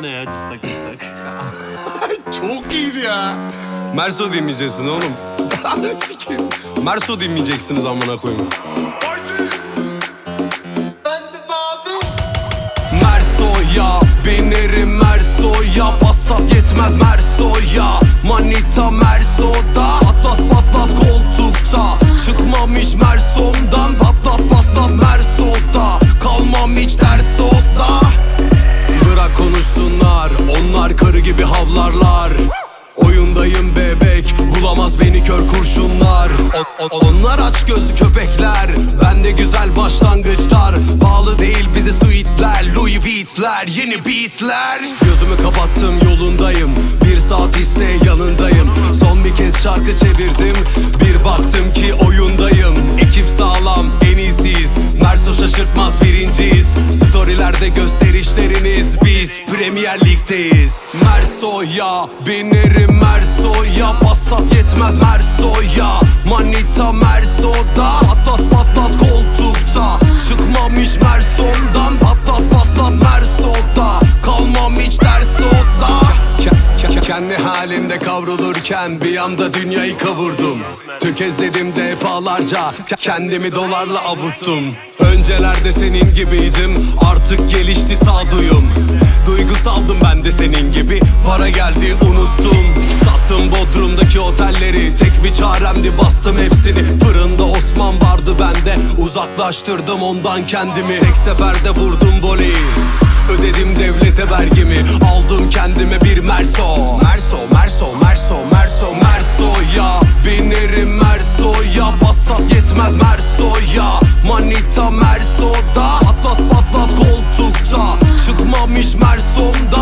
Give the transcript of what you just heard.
Ne ya cıstak cıstak. Çok iyiydi ya. Merso dinleyeceksin oğlum. Ananı sikeyim. Merso dinleyeceksiniz amına koyayım. Merso'ya binerim Merso'ya Passat yetmez Merso'ya Manita Merso'da Patlat patlat koltukta Beni kör kurşunlar. O- o- Onlar aç gözlü köpekler. Bende güzel başlangıçlar. Pahalı değil bize suitler. Louis Vuitton'ler Yeni beatler. Gözümü kapattım yolundayım. Bir saat iste yanındayım. Son bir kez şarkı çevirdim. Bir baktım ki oyundayım. Ekip sağlam en iyisiyiz. Merso şaşırtmaz birinciyiz. Storylerde Biz Premier Lig'deyiz. Merso'ya binerim Merso'ya. Passat yetmez Merso'ya. Manita Merso'da. Patlat patlat koltukta. Çıkmam hiç Merso'mdan Patlat patlat Merso'da. Kalmam hiç ters oda Ke- ke- Kendi halinde kavrulurken bir anda dünyayı kavurdum. Tökezledim defalarca. Ke- Kendimi dolarla avuttum. Öncelerde senin gibiydim. Artık gelişti ben de senin gibi. Para geldi unuttum. Sattım Bodrum'daki otelleri. Tek bir çaremdi bastım hepsini. Fırında Osman vardı bende. Uzaklaştırdım ondan kendimi. Tek seferde vurdum voleyi. Ödedim devlete vergimi. Aldım kendime bir Merso. Merso, Merso, Merso, Merso, Merso'ya Binerim Merso'ya Passat yetmez Merso'ya Manita Merso'da Patlat patlat koltukta. Çıkmam hiç Merso'mda